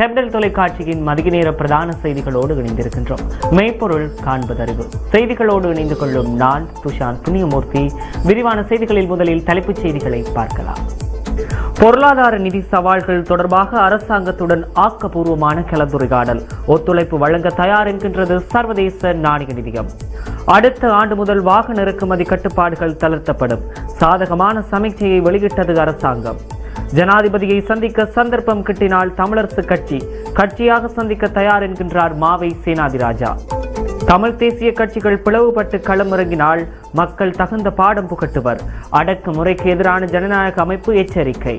Capital தொலைக்காட்சியின் மதிய நேர பிரதான செய்திகளோடு இணைந்திருக்கின்றோம். மெய்ப்பொருள் காண்பதறிவு. செய்திகளோடு இணைந்து கொள்ளும் நான் துஷாந்த் புண்ணியமூர்த்தி. விரிவான செய்திகளில் முதலில் தலைப்புச் செய்திகளை பார்க்கலாம். பொருளாதார நிதி சவால்கள் தொடர்பாக அரசாங்கத்துடன் ஆக்கப்பூர்வமான கலந்துரையாடல். ஒத்துழைப்பு வழங்க தயார் என்கின்றது சர்வதேச நாணய நிதியம். அடுத்த ஆண்டு முதல் வாகன இறக்குமதி கட்டுப்பாடுகள் தளர்த்தப்படும். சாதகமான சமீட்சையை வெளியிட்டது அரசாங்கம். ஜனாதிபதியை சந்திக்க சந்தர்ப்பம் கிட்டினால் தமிழரசு கட்சி கட்சியாக சந்திக்க தயார் என்கின்றார் மாவை சேனாதிராஜா. தமிழ் தேசிய கட்சிகள் பிளவுபட்டு களமிறங்கினால் மக்கள் தகுந்த பாடம் புகட்டுவர். அடக்கு முறைக்கு எதிரான ஜனநாயக அமைப்பு எச்சரிக்கை.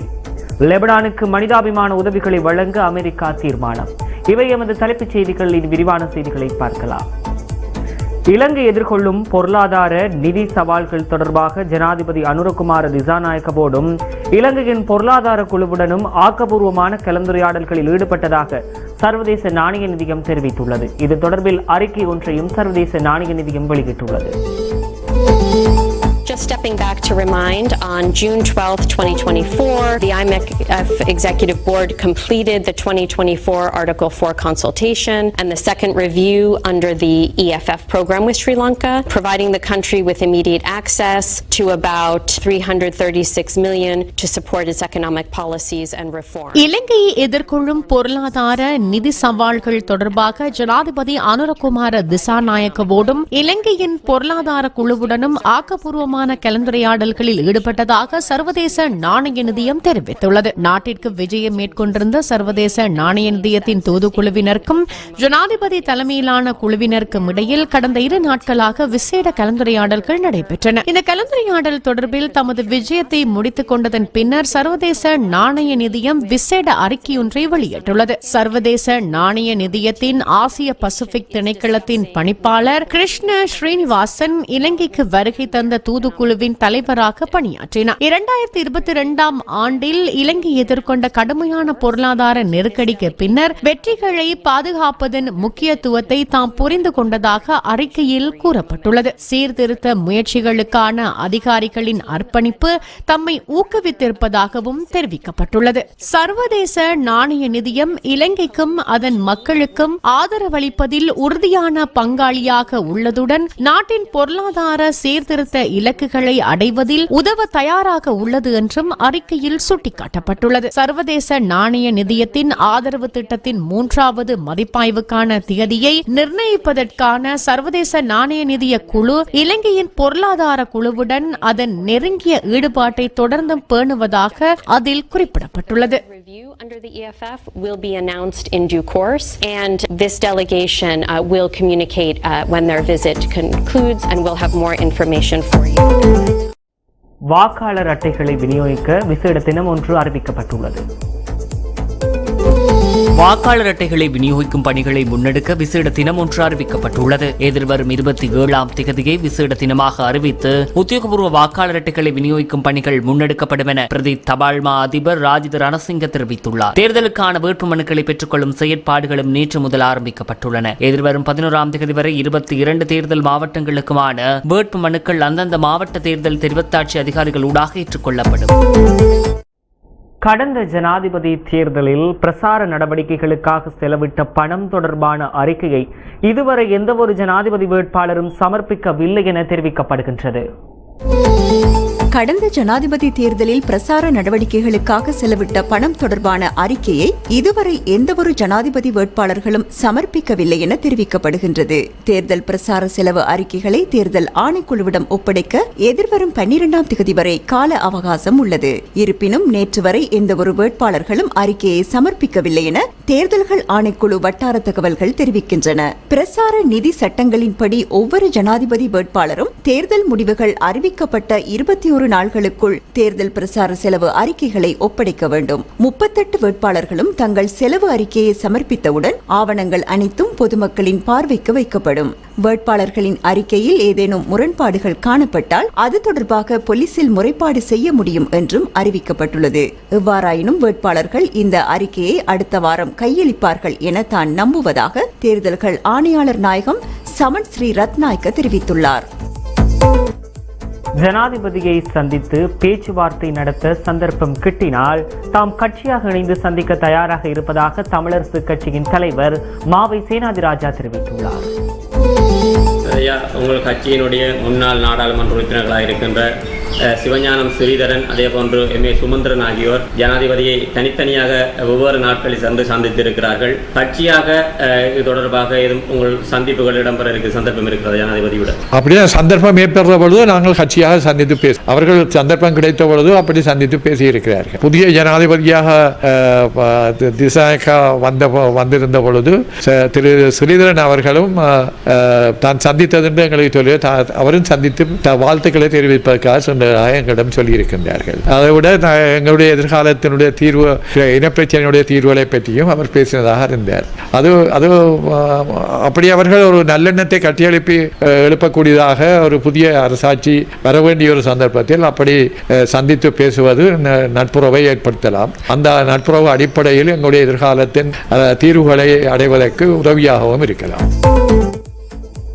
லெபனானுக்கு மனிதாபிமான உதவிகளை வழங்க அமெரிக்கா தீர்மானம். இவை எமது தலைப்புச் செய்திகளின் விரிவான செய்திகளை பார்க்கலாம். இலங்கை எதிர்கொள்ளும் பொருளாதார நிதி சவால்கள் தொடர்பாக ஜனாதிபதி அனுரகுமார திசாநாயக்கவோடும் இலங்கையின் பொருளாதார குழுவுடனும் ஆக்கப்பூர்வமான கலந்துரையாடல்களில் ஈடுபட்டதாக சர்வதேச நாணய நிதியம் தெரிவித்துள்ளது. இது தொடர்பில் அறிக்கை ஒன்றையும் சர்வதேச நாணய நிதியம் வெளியிட்டுள்ளது. Just stepping back to remind, on June 12th, 2024, the IMEC Executive Board completed the 2024 Article 4 consultation and the second review under the EFF program with Sri Lanka, providing the country with immediate access to about 336 million to support its economic policies and reform. இலங்கையை எதிர்கொள்ளும் பொருளாதார நிதி சவால்கள் தொடர்பாக ஜனாதிபதி அனுரகுமார திசாநாயக்கவோடும் இலங்கையின் பொருளாதார குழுவுடனும் ஆக்கப்பூர்வமான கலந்துரையாடல்களில் ஈடுபட்டதாக சர்வதேச நாணய நிதியம் தெரிவித்துள்ளது. நாட்டிற்கு விஜயம் மேற்கொண்டிருந்த சர்வதேச நாணய நிதியத்தின் தூதுக்குழுவினருக்கும் ஜனாதிபதி தலைமையிலான குழுவினருக்கும் இடையில் கடந்த இரு நாட்களாக விசேட கலந்துரையாடல்கள் நடைபெற்றன. இந்த கலந்துரையாடல் தொடர்பில் தமது விஜயத்தை முடித்துக் கொண்டதன் பின்னர் சர்வதேச நாணய நிதியம் விசேட அறிக்கையொன்றை வெளியிட்டுள்ளது. சர்வதேச நாணய நிதியத்தின் ஆசிய பசிபிக் திணைக்களத்தின் பணிப்பாளர் கிருஷ்ண ஸ்ரீனிவாசன் இலங்கைக்கு வருகை தந்த குழுவின் தலைவராக பணியாற்றினார். இரண்டாயிரத்தி இருபத்தி இரண்டாம் ஆண்டில் இலங்கை எதிர்கொண்ட கடுமையான பொருளாதார நெருக்கடிக்கு பின்னர் வெற்றிகளை பாதுகாப்பதன் முக்கியத்துவத்தை தாம் புரிந்து கொண்டதாக அறிக்கையில் கூறப்பட்டுள்ளது. சீர்திருத்த முயற்சிகளுக்கான அதிகாரிகளின் அர்ப்பணிப்பு தம்மை ஊக்குவித்திருப்பதாகவும் தெரிவிக்கப்பட்டுள்ளது. சர்வதேச நாணய நிதியம் இலங்கைக்கும் அதன் மக்களுக்கும் ஆதரவளிப்பதில் உறுதியான பங்காளியாக உள்ளதுடன் நாட்டின் பொருளாதார சீர்திருத்த இலக்கு இலக்குகளை அடைவதில் உதவ தயாராக உள்ளது என்றும் அறிக்கையில் சுட்டிக்காட்டப்பட்டுள்ளது சர்வதேச நாணய நிதியத்தின் ஆதரவு திட்டத்தின் மூன்றாவது மதிப்பாய்வுக்கான திகதியை நிர்ணயிப்பதற்கான சர்வதேச நாணய நிதிய குழு இலங்கையின் பொருளாதார குழுவுடன் அதன் நெருங்கிய ஈடுபாட்டை தொடர்ந்தும் பேணுவதாக அதில் குறிப்பிடப்பட்டுள்ளது under the EFF will be announced in due course, and this delegation uh, will communicate uh, when their visit concludes, and we'll have more information for you. வாக்காளர் அட்டைகளை விநியோகிக்க விசேட தினம் ஒன்று அறிவிக்கப்பட்டுள்ளது. வாக்காளர் அட்டைகளை விநியோகிக்கும் பணிகளை முன்னெடுக்க விசேட தினம் ஒன்று அறிவிக்கப்பட்டுள்ளது. எதிர்வரும் இருபத்தி ஏழாம் திகதியை விசேட தினமாக அறிவித்து உத்தியோகபூர்வ வாக்காளர் அட்டைகளை விநியோகிக்கும் பணிகள் முன்னெடுக்கப்படும் என பிரதி தபால்மா அதிபர் ராஜித ரணசிங்க தெரிவித்துள்ளார். தேர்தலுக்கான வேட்புமனுக்களை பெற்றுக்கொள்ளும் செயற்பாடுகளும் நேற்று முதல் ஆரம்பிக்கப்பட்டுள்ளன. எதிர்வரும் பதினோராம் திகதி வரை இருபத்தி இரண்டு தேர்தல் மாவட்டங்களுக்குமான வேட்புமனுக்கள் அந்தந்த மாவட்ட தேர்தல் தெரிவத்தாட்சி அதிகாரிகள் ஊடாக ஏற்றுக்கொள்ளப்படும். கடந்த ஜனாதிபதி தேர்தலில் பிரசார நடவடிக்கைகளுக்காக செலவிட்ட பணம் தொடர்பான அறிக்கையை இதுவரை எந்தவொரு ஜனாதிபதி வேட்பாளரும் சமர்ப்பிக்கவில்லை என தெரிவிக்கப்படுகின்றது. கடந்த ஜனாதிபதி தேர்தலில் பிரசார நடவடிக்கைகளுக்காக செலவிட்ட பணம் தொடர்பான அறிக்கையை இதுவரை எந்தவொரு ஜனாதிபதி வேட்பாளர்களும் சமர்ப்பிக்கவில்லை என தெரிவிக்கப்படுகின்றது. தேர்தல் பிரசார செலவு அறிக்கைகளை தேர்தல் ஆணைக்குழுவிடம் ஒப்படைக்க எதிர்வரும் பன்னிரெண்டாம் தேதி வரை கால அவகாசம் உள்ளது. இருப்பினும் நேற்று வரை எந்தவொரு வேட்பாளர்களும் அறிக்கையை சமர்ப்பிக்கவில்லை என தேர்தல்கள் ஆணைக்குழு வட்டார தகவல்கள் தெரிவிக்கின்றன. பிரசார நிதி சட்டங்களின்படி ஒவ்வொரு ஜனாதிபதி வேட்பாளரும் தேர்தல் முடிவுகள் அறிவிக்கப்பட்ட இருபத்தி ஒரு நாள்களுக்குள் தேர்தல் பிரசார செலவு அறிக்கைகளை ஒப்படைக்க வேண்டும். முப்பத்தெட்டு வேட்பாளர்களும் தங்கள் செலவு அறிக்கையை சமர்ப்பித்தவுடன் ஆவணங்கள் அனைத்தும் பொதுமக்களின் பார்வைக்கு வைக்கப்படும். வேட்பாளர்களின் அறிக்கையில் ஏதேனும் முரண்பாடுகள் காணப்பட்டால் அது தொடர்பாக போலீசில் முறைப்பாடு செய்ய முடியும் என்றும் அறிவிக்கப்பட்டுள்ளது. எவ்வாறாயினும் வேட்பாளர்கள் இந்த அறிக்கையை அடுத்த வாரம் கையளிப்பார்கள் என தான் நம்புவதாக தேர்தல்கள் ஆணையாளர் நாயகம் சமன் ஸ்ரீ ரத்நாயக்க தெரிவித்துள்ளார். ஜனாதிபதியை சந்தித்து பேச்சுவார்த்தை நடத்த சந்தர்ப்பம் கிட்டினால் தாம் கட்சியாக இணைந்து சந்திக்க தயாராக இருப்பதாக தமிழரசு கட்சியின் தலைவர் மாவை சேனாதிராஜா தெரிவித்துள்ளார். ஐயா உங்கள் கட்சியினுடைய முன்னாள் நாடாளுமன்ற உறுப்பினர்களாக இருக்கின்ற சிவஞானம் ஸ்ரீதரன் அதே போன்று எம். ஏ. சுமந்திரன் ஆகியோர் ஜனாதிபதியை தனித்தனியாக ஒவ்வொரு நாட்களில் சந்து சந்தித்திருக்கிறார்கள். கட்சியாக இது தொடர்பாக எதுவும் உங்கள் சந்திப்புகள் இடம்பெற இருக்க சந்தர்ப்பம் இருக்கிறது ஜனாதிபதியுடன்? அப்படியே சந்தர்ப்பம் ஏற்படுற பொழுது நாங்கள் கட்சியாக சந்தித்து பேச அவர்கள் சந்தர்ப்பம் கிடைத்த பொழுது அப்படி சந்தித்து பேசியிருக்கிறார்கள். புதிய ஜனாதிபதியாக தி- திசாயக்கா வந்த வந்திருந்த பொழுது திரு ஸ்ரீதரன் அவர்களும் தான் சந்தித்தது என்று எங்களுக்கு சொல்லி தா- அவரும் சந்தித்து த- வாழ்த்துக்களை தெரிவிப்பதற்காக சொன்னதாக எங்களிடம் சொல்லியிருக்கின்றார்கள். அதை விட எங்களுடைய எதிர்காலத்தினுடைய தீர்வு இனப்பிரச்சனையுடைய தீர்வுகளை பற்றியும் அவர் பேசினதாக இருந்தார். அது அது அப்படி அவர்கள் ஒரு நல்லெண்ணத்தை கட்டியெழுப்பி எழுப்பக்கூடியதாக ஒரு புதிய அரசாட்சி வர வேண்டிய ஒரு சந்தர்ப்பத்தில் அப்படி சந்தித்து பேசுவது ந- நட்புறவை ஏற்படுத்தலாம். அந்த நட்புறவு அடிப்படையில் எங்களுடைய எதிர்காலத்தின் தீர்வுகளை அடைவதற்கு உதவியாகவும் இருக்கலாம்.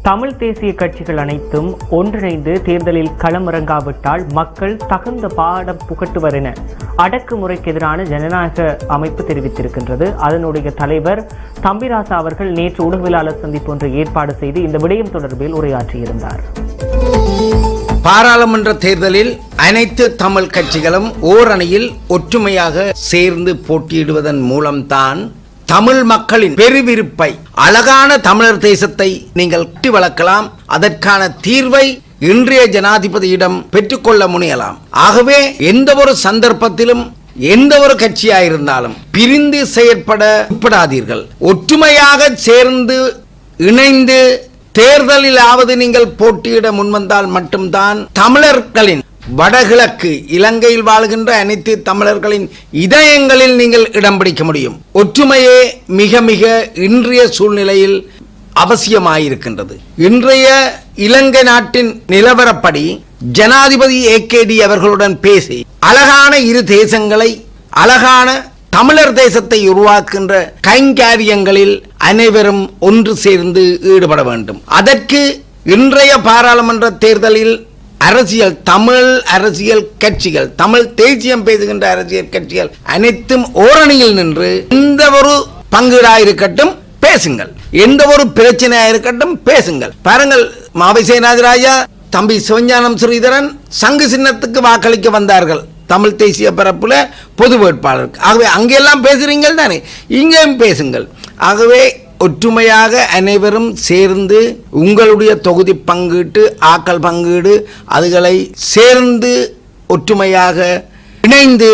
தமிழ் தேசிய கட்சிகள் அனைத்தும் ஒன்றிணைந்து தேர்தலில் களமிறங்காவிட்டால் மக்கள் தகுந்த பாடம் புகட்டுவர் என அடக்குமுறைக்கு எதிரான ஜனநாயக அமைப்பு தெரிவித்திருக்கின்றது. அதனுடைய தலைவர் தம்பிராசா அவர்கள் நேற்று ஊடகவியலாளர் சந்திப்பு ஒன்று ஏற்பாடு செய்து இந்த விடயம் தொடர்பில் உரையாற்றியிருந்தார். பாராளுமன்ற தேர்தலில் அனைத்து தமிழ் கட்சிகளும் ஓரணியில் ஒற்றுமையாக சேர்ந்து போட்டியிடுவதன் மூலம்தான் தமிழ் மக்களின் பெருவிருப்பை அழகான தமிழர் தேசத்தை நீங்கள் கட்டி வளர்க்கலாம். அதற்கான தீர்வை இன்றைய ஜனாதிபதியிடம் பெற்றுக்கொள்ள முனையலாம். ஆகவே எந்த ஒரு சந்தர்ப்பத்திலும் எந்த ஒரு கட்சியாயிருந்தாலும் பிரிந்து செயற்பட உட்படாதீர்கள். ஒற்றுமையாக சேர்ந்து இணைந்து தேர்தலிலாவது நீங்கள் போட்டியிட முன்வந்தால் மட்டும்தான் தமிழர்களின் வடகிழக்கு இலங்கையில் வாழ்கின்ற அனைத்து தமிழர்களின் இதயங்களில் நீங்கள் இடம் பிடிக்க முடியும். ஒற்றுமையே மிக மிக இன்றைய சூழ்நிலையில் அவசியமாயிருக்கின்றது. இன்றைய இலங்கை நாட்டின் நிலவரப்படி ஜனாதிபதி ஏகேடி அவர்களுடன் பேசி அழகான இரு தேசங்களை அழகான தமிழர் தேசத்தை உருவாக்குகின்ற கைங்காரியங்களில் அனைவரும் ஒன்று சேர்ந்து ஈடுபட வேண்டும். அதற்கு இன்றைய பாராளுமன்ற தேர்தலில் அரசியல் தமிழ் அரசியல் கட்சிகள் தமிழ் தேசியம் பேசுகின்ற அரசியல் கட்சிகள் அனைத்தும் ஓரணியில் நின்று எந்த ஒரு பங்கீடாயிருக்கட்டும் பேசுங்கள். எந்த ஒரு பிரச்சனையா இருக்கட்டும் பேசுங்கள். பாருங்கள் மாவை சேனாதிராஜா தம்பி சிவஞானம் ஸ்ரீதரன் சங்கு சின்னத்துக்கு வாக்களிக்க வந்தார்கள். தமிழ் தேசிய பரப்புல பொது வேட்பாளருக்கு. ஆகவே அங்கெல்லாம் பேசுகிறீங்கள் தானே இங்கேயும் பேசுங்கள். ஆகவே ஒற்றுமையாக அனைவரும் சேர்ந்து உங்களுடைய தொகுதி பங்கீட்டு ஆக்கள் பங்கீடு அதுகளை சேர்ந்து ஒற்றுமையாக இணைந்து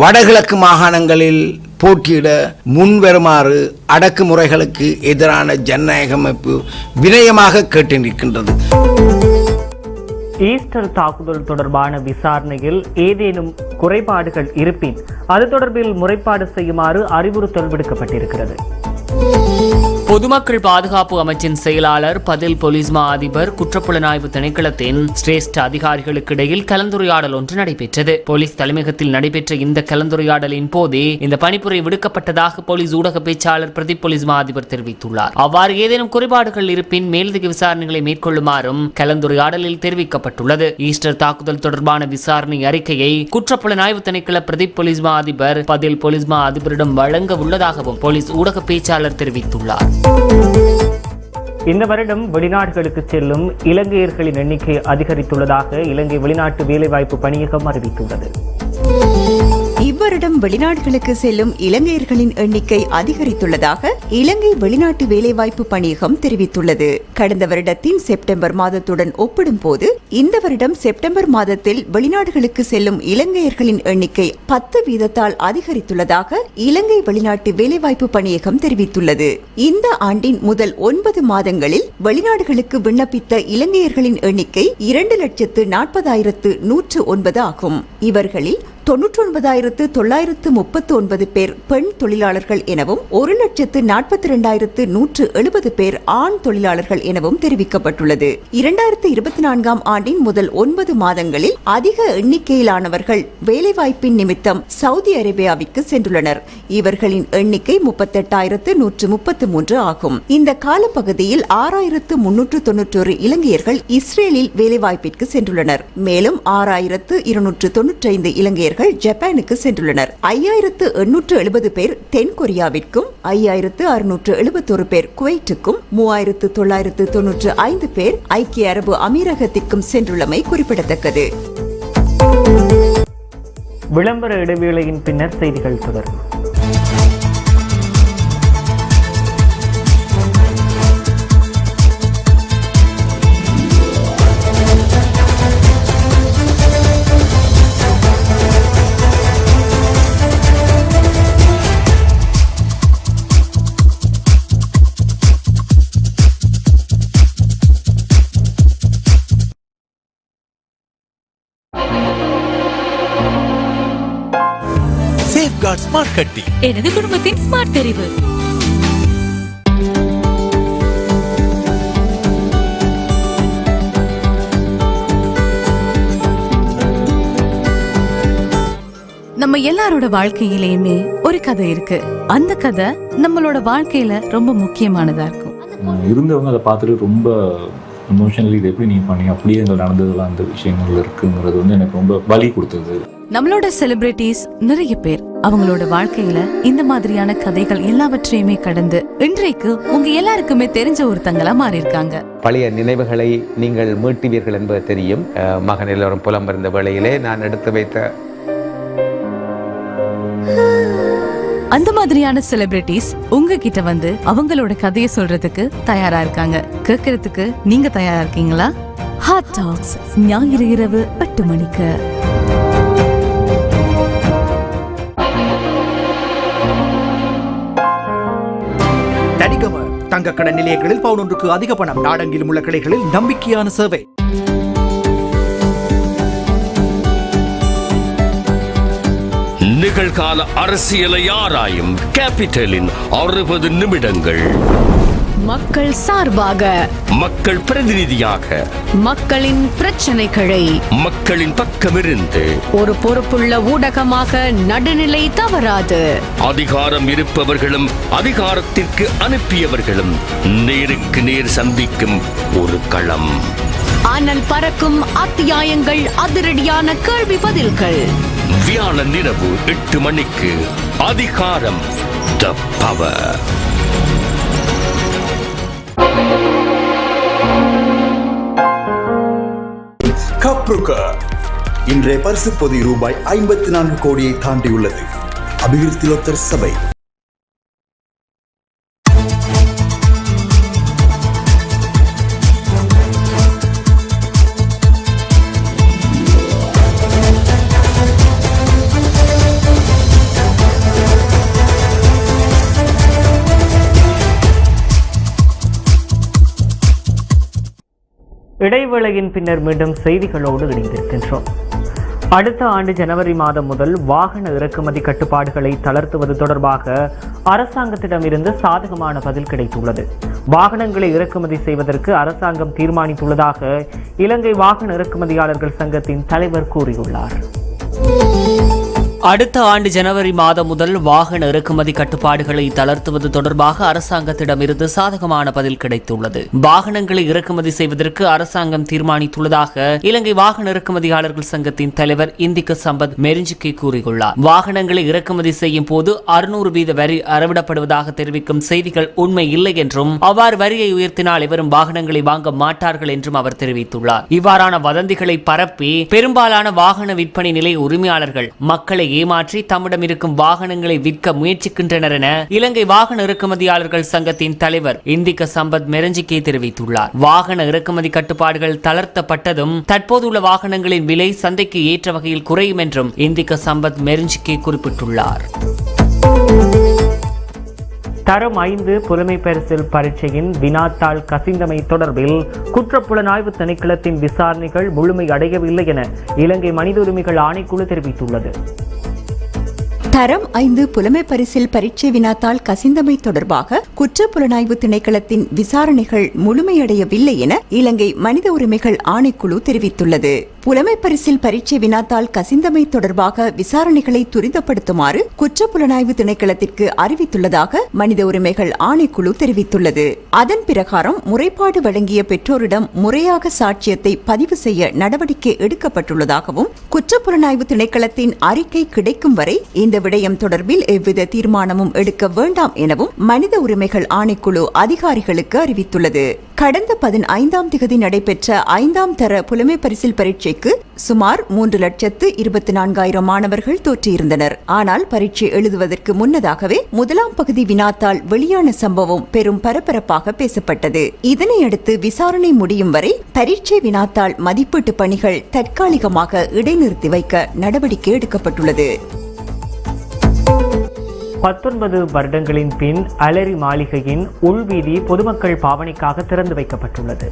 வடகிழக்கு மாகாணங்களில் போட்டியிட முன்வருமாறு அடக்குமுறைகளுக்கு எதிரான ஜனநாயக அமைப்பு வினயமாக கேட்டிருக்கின்றது. ஈஸ்டர் தாக்குதல் தொடர்பான விசாரணையில் ஏதேனும் குறைபாடுகள் இருப்பின் அது தொடர்பில் முறைப்பாடு செய்யுமாறு அறிவுறுத்தல் விடுக்கப்பட்டிருக்கிறது. பொதுமக்கள் பாதுகாப்பு அமைச்சின் செயலாளர் பதில் போலீஸ் மா அதிபர் குற்றப்புலனாய்வு திணைக்களத்தின் சிரேஷ்ட அதிகாரிகளுக்கு இடையில் கலந்துரையாடல் ஒன்று நடைபெற்றது. போலீஸ் தலைமையகத்தில் நடைபெற்ற இந்த கலந்துரையாடலின் போதே இந்த பணிப்புரை விடுக்கப்பட்டதாக போலீஸ் ஊடக பேச்சாளர் பிரதீப் போலீஸ் மா அதிபர் தெரிவித்துள்ளார். அவ்வாறு ஏதேனும் குறைபாடுகள் இருப்பின் மேலதிக விசாரணைகளை மேற்கொள்ளுமாறும் கலந்துரையாடலில் தெரிவிக்கப்பட்டுள்ளது. ஈஸ்டர் தாக்குதல் தொடர்பான விசாரணை அறிக்கையை குற்றப்புலனாய்வு திணைக்கள பிரதீப் போலீஸ் மா அதிபர் பதில் போலீஸ் மா அதிபரிடம் வழங்க உள்ளதாகவும் போலீஸ் ஊடக பேச்சாளர் தெரிவித்துள்ளார். இந்த வருடம் வெளிநாடுகளுக்கு செல்லும் இலங்கையர்களின் எண்ணிக்கை அதிகரித்துள்ளதாக இலங்கை வெளிநாட்டு வேலைவாய்ப்பு பணியகம் அறிவித்துள்ளது. இவ்வருடம் வெளிநாடுகளுக்கு செல்லும் இலங்கையர்களின் எண்ணிக்கை அதிகரித்துள்ளதாக இலங்கை வெளிநாட்டு வேலைவாய்ப்பு பணியகம் தெரிவித்துள்ளது. கடந்த வருடத்தின் செப்டம்பர் மாதத்துடன் ஒப்பிடும்போது இந்த வருடம் செப்டம்பர் மாதத்தில் வெளிநாடுகளுக்கு செல்லும் இலங்கையர்களின் எண்ணிக்கை பத்து வீதத்தால் அதிகரித்துள்ளதாக இலங்கை வெளிநாட்டு வேலைவாய்ப்பு பணியகம் தெரிவித்துள்ளது. இந்த ஆண்டின் முதல் ஒன்பது மாதங்களில் வெளிநாடுகளுக்கு விண்ணப்பித்த இலங்கையர்களின் எண்ணிக்கை இரண்டு லட்சத்து நாற்பதாயிரத்து நூற்று ஒன்பது ஆகும். இவர்களில் தொன்னூற்றொன்பதாயிரத்து தொள்ளாயிரத்து முப்பத்து ஒன்பது பேர் பெண் தொழிலாளர்கள் எனவும் ஒரு லட்சத்து நாற்பத்தி இரண்டாயிரத்து நூற்று எழுபது பேர் ஆண் தொழிலாளர்கள் எனவும் தெரிவிக்கப்பட்டுள்ளது. இரண்டாயிரத்து இருபத்தி நான்காம் ஆண்டின் முதல் ஒன்பது மாதங்களில் அதிக எண்ணிக்கையிலானவர்கள் வேலைவாய்ப்பின் நிமித்தம் சவுதி அரேபியாவிற்கு சென்றுள்ளனர். இவர்களின் எண்ணிக்கை முப்பத்தெட்டாயிரத்து நூற்று முப்பத்து மூன்று ஆகும். இந்த காலப்பகுதியில் ஆறாயிரத்து முன்னூற்று தொன்னூற்றொரு இலங்கையர்கள் இஸ்ரேலில் வேலைவாய்ப்பிற்கு சென்றுள்ளனர். மேலும் ஆறாயிரத்து இருநூற்று தொன்னூற்றைந்து இலங்கையர்கள் ஜப்பானுக்கு சென்றுள்ளனர். ஐயாயிரத்து எண்ணூற்று எழுபது பேர் தென் கொரியாவிற்கும் ஐயாயிரத்து அறுநூற்று எழுபத்தொரு பேர் குவைட்டுக்கும் மூவாயிரத்து தொள்ளாயிரத்து தொன்னூற்று ஐந்து பேர் ஐக்கிய அரபு அமீரகத்திற்கும் சென்றுள்ளமை குறிப்பிடத்தக்கது. விளம்பர இடைவேளையின் பின்னர் செய்திகள் தொடரும். கட்டி. எனது குடும்பத்தின் ஸ்மார்ட் தெரிவு. நம்ம எல்லாரோட வாழ்க்கையிலயுமே ஒரு கதை இருக்கு. அந்த கதை நம்மளோட வாழ்க்கையில ரொம்ப முக்கியமானதா இருக்கும். இருந்தவங்க அதை பார்த்துட்டு ரொம்ப எமோஷனலி இது எப்படி நீங்கள் பண்ணீங்க அப்படியே எங்கள் நடந்ததெல்லாம் அந்த விஷயங்கள் இருக்குங்கிறது வந்து எனக்கு ரொம்ப வலி கொடுத்தது. நம்மளோட செலிபிரிட்டிஸ் நிறைய பேர். அவங்களோட வாழ்க்கையில இந்த மாதிரியான கதைகள் எல்லாவற்றையுமே கடந்து இன்றைக்கு உங்க எல்லாருக்குமே தெரிஞ்ச ஒருத்தங்களா மாறி இருக்காங்க பழைய நினைவுகளை நீங்கள் மீட்டுவீர்கள் என்பது தெரியும். மகன் எல்லோரும் புலம்பெயர்ந்த வேளையிலே நான் எடுத்து வைத்த அந்த மாதிரியான செலிபிரிட்டிஸ் உங்ககிட்ட வந்து அவங்களோட கதையை சொல்றதுக்கு தயாரா இருக்காங்க. கேட்கறதுக்கு நீங்க தயாரா இருக்கீங்களா? ஹாட் டாக்ஸ் ஞாயிறு இரவு எட்டு மணிக்கு. தங்க கடன் நிலையங்களில் பவுனொன்றுக்கு அதிக பணம். நாடெங்கிலும் உள்ள கிளைகளில் நம்பிக்கையான சேவை. நிகழ்கால அரசியலை ஆராயும் கேபிட்டலின் அறுபது நிமிடங்கள். மக்கள் சார்பாக. மக்கள் பிரதிநிதியாக. மக்களின் பிரச்சனைகளை. மக்களின் பக்கமிருந்து. ஒரு பொறுப்புள்ள ஊடகமாக நடுநிலை தவறாது. அதிகாரம் இருப்பவர்களும் அதிகாரத்திற்கு அனுப்பியவர்களும் நேருக்கு நேர் சந்திக்கும் ஒரு களம். அனல் பறக்கும் அத்தியாயங்கள் அதிரடியான கேள்வி பதில்கள். வியாழன் இரவு எட்டு மணிக்கு அதிகாரம் த பவர் இன்றைய பரிசு பொதி ரூபாய் ஐம்பத்தி நான்கு கோடியை தாண்டியுள்ளது. அபிவிருத்தி லோத்தர் சபை. இடைவேளையின் பின்னர் மீண்டும் செய்திகளோடு இணைந்திருக்கின்றோம். அடுத்த ஆண்டு ஜனவரி மாதம் முதல் வாகன இறக்குமதி கட்டுப்பாடுகளை தளர்த்துவது தொடர்பாக அரசாங்கத்திடமிருந்து சாதகமான பதில் கிடைத்துள்ளது. வாகனங்களை இறக்குமதி செய்வதற்கு அரசாங்கம் தீர்மானித்துள்ளதாக இலங்கை வாகன இறக்குமதியாளர்கள் சங்கத்தின் தலைவர் கூறியுள்ளார். அடுத்த ஆண்டு ஜனவரி மாதம் முதல் வாகன இறக்குமதி கட்டுப்பாடுகளை தளர்த்துவது தொடர்பாக அரசாங்கத்திடமிருந்து சாதகமான பதில் கிடைத்துள்ளது. வாகனங்களை இறக்குமதி செய்வதற்கு அரசாங்கம் தீர்மானித்துள்ளதாக இலங்கை வாகன இறக்குமதியாளர்கள் சங்கத்தின் தலைவர் இந்திக்க சம்பத் மெரிஞ்சிக்கை கூறியுள்ளார். வாகனங்களை இறக்குமதி செய்யும் போது அறுநூறு வீத வரி அறவிடப்படுவதாக தெரிவிக்கும் செய்திகள் உண்மை இல்லை என்றும் அவ்வாறு வரியை உயர்த்தினால் எவரும் வாகனங்களை வாங்க மாட்டார்கள் என்றும் அவர் தெரிவித்துள்ளார். இவ்வாறான வதந்திகளை பரப்பி பெரும்பாலான வாகன விற்பனை நிலைய உரிமையாளர்கள் மக்களை ஏமாற்றி தம்மிடம் இருக்கும் வாகனங்களை விற்க முயற்சிக்கின்றனர் என இலங்கை வாகன இறக்குமதியாளர்கள் சங்கத்தின் தலைவர் இந்திக்க சம்பத் மெரஞ்சிக்கே தெரிவித்துள்ளார். வாகன இறக்குமதி கட்டுப்பாடுகள் தளர்த்தப்பட்டதும் தற்போதுள்ள வாகனங்களின் விலை சந்தைக்கு ஏற்ற வகையில் குறையும் என்றும் இந்திக்க சம்பத் மெரஞ்சிக்கே குறிப்பிட்டுள்ளார். தரம் ஐந்து புலமை பரிசில் பரீட்சையின் வினாத்தாள் கசிந்தமை தொடர்பில் குற்றப்புலனாய்வு திணைக்களத்தின் விசாரணைகள் முழுமை அடையவில்லை என இலங்கை மனித உரிமைகள் ஆணைக்குழு தெரிவித்துள்ளது. தரம் ஐந்து புலமை பரிசில் பரீட்சை வினாத்தால் கசிந்தமை தொடர்பாக குற்றப்புலனாய்வு திணைக்களத்தின் விசாரணைகள் முழுமையடையவில்லை என இலங்கை மனித உரிமைகள் ஆணைக்குழு தெரிவித்துள்ளது. புலமை பரிசில் பரீட்சை வினாத்தால் கசிந்தமை தொடர்பாக விசாரணைகளை துரிதப்படுத்துமாறு குற்றப்புலனாய்வு திணைக்களத்திற்கு அறிவித்துள்ளதாக மனித உரிமைகள் ஆணைக்குழு தெரிவித்துள்ளது. அதன் பிரகாரம் முறைப்பாடு வழங்கிய பெற்றோரிடம் முறையாக சாட்சியத்தை பதிவு செய்ய நடவடிக்கை எடுக்கப்பட்டுள்ளதாகவும் குற்றப்புலனாய்வு திணைக்களத்தின் அறிக்கை கிடைக்கும் வரை இந்த விடயம் தொடர்பில் எவ்வித தீர்மானமும் எடுக்க வேண்டாம் எனவும் மனித உரிமைகள் ஆணைக்குழு அதிகாரிகளுக்கு அறிவித்துள்ளது. கடந்த பதினைந்தாம் திகதி நடைபெற்ற ஐந்தாம் தர புலமை பரிசில் பரீட்சைக்கு சுமார் மூன்று லட்சத்து இருபத்தி நான்காயிரம் மாணவர்கள் தோற்றியிருந்தனர். ஆனால் பரீட்சை எழுதுவதற்கு முன்னதாகவே முதலாம் பகுதி வினாத்தாள் வெளியான சம்பவம் பெரும் பரபரப்பாக பேசப்பட்டது. இதனையடுத்து விசாரணை முடியும் வரை பரீட்சை வினாத்தாள் மதிப்பீட்டு பணிகள் தற்காலிகமாக இடைநிறுத்தி வைக்க நடவடிக்கை எடுக்கப்பட்டுள்ளது. பத்தொன்பது வருடங்களின் பின் அலரி மாளிகையின் உள்வீதி பொதுமக்கள் பாவனைக்காக திறந்து வைக்கப்பட்டுள்ளது.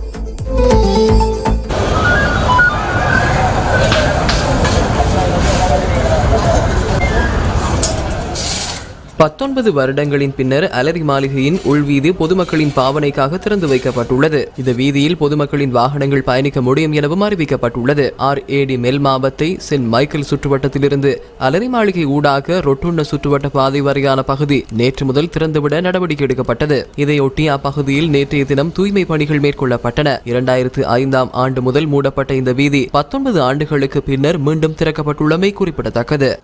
பத்தொன்பது வருடங்களின் பின்னர் அலரி மாளிகையின் உள்வீதி பொதுமக்களின் பாவனைக்காக திறந்து வைக்கப்பட்டுள்ளது. இந்த வீதியில் பொதுமக்களின் வாகனங்கள் பயணிக்க முடியும் எனவும் அறிவிக்கப்பட்டுள்ளது. R A de Mel Mawatha Saint Michael சுற்றுவட்டத்திலிருந்து Alari Maligai ஊடாக ரொட்டுண்ண சுற்றுவட்ட பாதை வரையான பகுதி நேற்று முதல் திறந்துவிட நடவடிக்கை எடுக்கப்பட்டது. இதையொட்டி அப்பகுதியில் நேற்றைய தினம் தூய்மை பணிகள் மேற்கொள்ளப்பட்டன. இரண்டாயிரத்து ஐந்தாம் ஆண்டு முதல் மூடப்பட்ட இந்த வீதி பத்தொன்பது ஆண்டுகளுக்கு பின்னர் மீண்டும் திறக்கப்பட்டுள்ளமை குறிப்பிடத்தக்கது.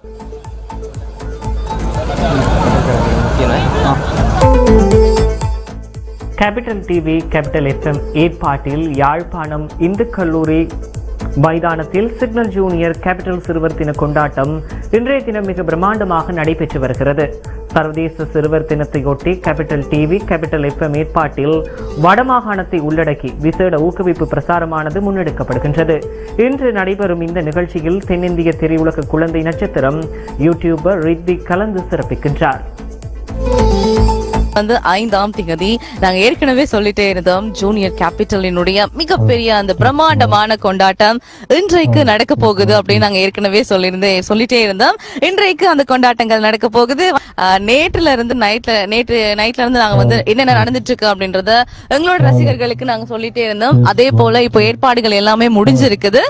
கேபிட்டல் டிவி கேபிட்டல் எஃப்எம் ஏற்பாட்டில் யாழ்ப்பாணம் இந்து கல்லூரி மைதானத்தில் சிக்னல் ஜூனியர் கேபிட்டல் சிறுவர் தின கொண்டாட்டம் இன்றைய தினம் மிக பிரம்மாண்டமாக நடைபெற்று வருகிறது. சர்வதேச சிறுவர் தினத்தையொட்டி கேபிட்டல் டிவி கேபிட்டல் எஃப்எம் ஏற்பாட்டில் வடமாகாணத்தை உள்ளடக்கி விசேட ஊக்குவிப்பு பிரசாரமானது முன்னெடுக்கப்படுகின்றது. இன்று நடைபெறும் இந்த நிகழ்ச்சியில் தென்னிந்திய திரையுலக குழந்தை நட்சத்திரம் யூடியூபர் ரித்விக் கலந்து சிறப்பிக்கின்றார். வந்து ஐந்தாம் திகதி. நாங்க ஏற்கனவே சொல்லிட்டே இருந்தோம் ஜூனியர் கேபிட்டலினுடைய மிகப்பெரிய அந்த பிரம்மாண்டமான கொண்டாட்டம் இன்றைக்கு நடக்க போகுது அப்படின்னு நாங்க ஏற்கனவே சொல்லியிருந்தே சொல்லிட்டே இருந்தோம். இன்றைக்கு அந்த கொண்டாட்டங்கள் நடக்க போகுது. நேற்றுல இருந்து நைட்ல நேற்று நைட்ல இருந்து நாங்க வந்து என்னென்ன நடந்துட்டு இருக்கு அப்படின்றத எங்களோட ரசிகர்களுக்கு நாங்க சொல்லிட்டே இருந்தோம். அதே போல இப்போ ஏற்பாடுகள் எல்லாமே முடிஞ்சிருக்குது.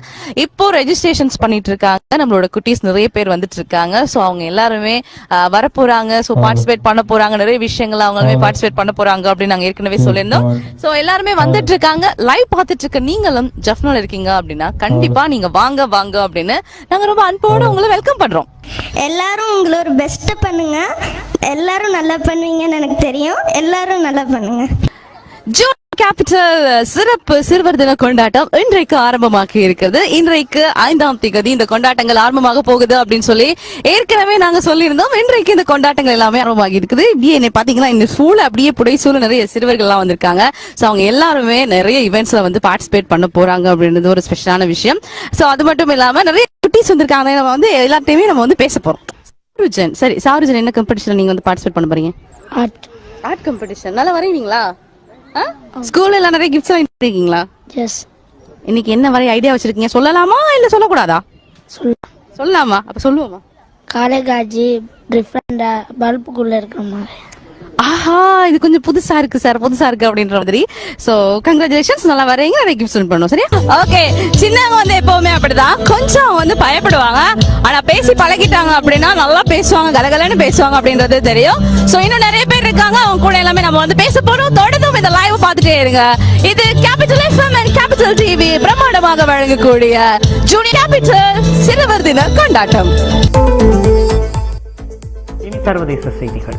இப்போ ரெஜிஸ்ட்ரேஷன்ஸ் பண்ணிட்டு இருக்காங்க. நம்மளோட குட்டீஸ் நிறைய பேர் வந்துட்டு இருக்காங்க. சோ அவங்க எல்லாருமே வரப்போறாங்க. சோ பார்ட்டிசிபேட் பண்ண போறாங்க. நிறைய விஷயங்கள் அவங்களுமே பார்ட்டிசிபேட் பண்ண போறாங்க அப்படின்னு நாங்க ஏற்கனவே சொல்லியிருந்தோம். சோ எல்லாருமே வந்துட்டு இருக்காங்க லைவ் பார்த்துட்டு இருக்க நீங்களும் ஜஃப்னோல இருக்கீங்க அப்படின்னா கண்டிப்பா நீங்க வாங்க வாங்க அப்படின்னு நாங்க ரொம்ப அன்போட உங்களை வெல்கம் பண்றோம். எல்லாரும் உங்களோட பெஸ்ட் பண்ணுங்க. எல்லாரும் நல்லா பண்ணுவீங்கன்னு எனக்கு தெரியும். எல்லாரும் நல்லா பண்ணுங்க. ஜூன் கேபிட்டல் சிறப்பு சிறுவர் தின கொண்டாட்டம் இன்றைக்கு ஆரம்பமாகி இருக்கிறது இன்றைக்கு ஐந்தாம் திகதி இந்த கொண்டாட்டங்கள் ஆரம்பமாக போகுது அப்படின்னு சொல்லி ஏற்கனவே நாங்க சொல்லியிருந்தோம். இன்றைக்கு இந்த கொண்டாட்டங்கள் எல்லாமே ஆரம்பமாகி இருக்குது. இப்படியே என்ன பாத்தீங்கன்னா இந்த ஸ்கூல் அப்படியே புடைசூழ நிறைய சிறுவர்கள் எல்லாம் வந்திருக்காங்க. சோ அவங்க எல்லாருமே நிறைய இவெண்ட்ஸ்ல வந்து பார்ட்டிசிபேட் பண்ண போறாங்க அப்படின்றது ஒரு ஸ்பெஷலான விஷயம். சோ அது மட்டும் இல்லாம நிறைய குட்டீஸ் வந்திருக்காங்க. நம்ம வந்து எல்லாத்தையுமே நம்ம வந்து பேச போறோம். சாருஜன் சரி சாருஜன் என்ன காம்படிஷன்ல நீங்க வந்து பார்ட்டிசிபேட் பண்ண போறீங்க? ஆர்ட் ஆர்ட் காம்படிஷன் நல்லா வரைவீங்களா ஸ்கூல்ல எல்லாம் நிறைய கிஃப்ட்ஸ் வாங்கி இருக்கீங்களா எஸ் இன்னைக்கு என்ன வரைய ஐடியா வச்சிருக்கீங்க? சொல்லலாமா இல்ல சொல்லக்கூடாதா? சொல்லலாமா? அப்ப சொல்லுவோமா. காலேஜாஜி டிஃப்ரெண்டா பல்புக்குள்ள இருக்கிற மாதிரி. ஆஹா இது கொஞ்சம் புதுசா இருக்கு சார் புதுசா இருக்கு அப்படின்ற மாதிரி. சோ கங்க்ராச்சுலேஷன்ஸ் நல்லா வரீங்க நிறைய கிஃப்ட்ஸ் பண்ணுவோம் சரியா? ஓகே சின்னவங்க வந்து எப்பவுமே அப்படிதான். கொஞ்சம் வந்து பயப்படுவாங்க. ஆனா பேசி பழகிட்டாங்க அப்படின்னா நல்லா பேசுவாங்க கலகலன்னு பேசுவாங்க அப்படின்றது தெரியும். சோ இன்னும் நிறைய பேர் இருக்காங்க அவங்க கூட எல்லாமே நம்ம வந்து பேச போறோம். தொடர்ந்தும் இந்த லைவ் பார்த்துட்டே இருங்க. இது Capital FM and Capital TV பிரம்மாண்டமாக வழங்கக்கூடிய ஜூனியர் கேபிட்டல் சிறுவர் தின கொண்டாட்டம். இனி சர்வதேச செய்திகள்.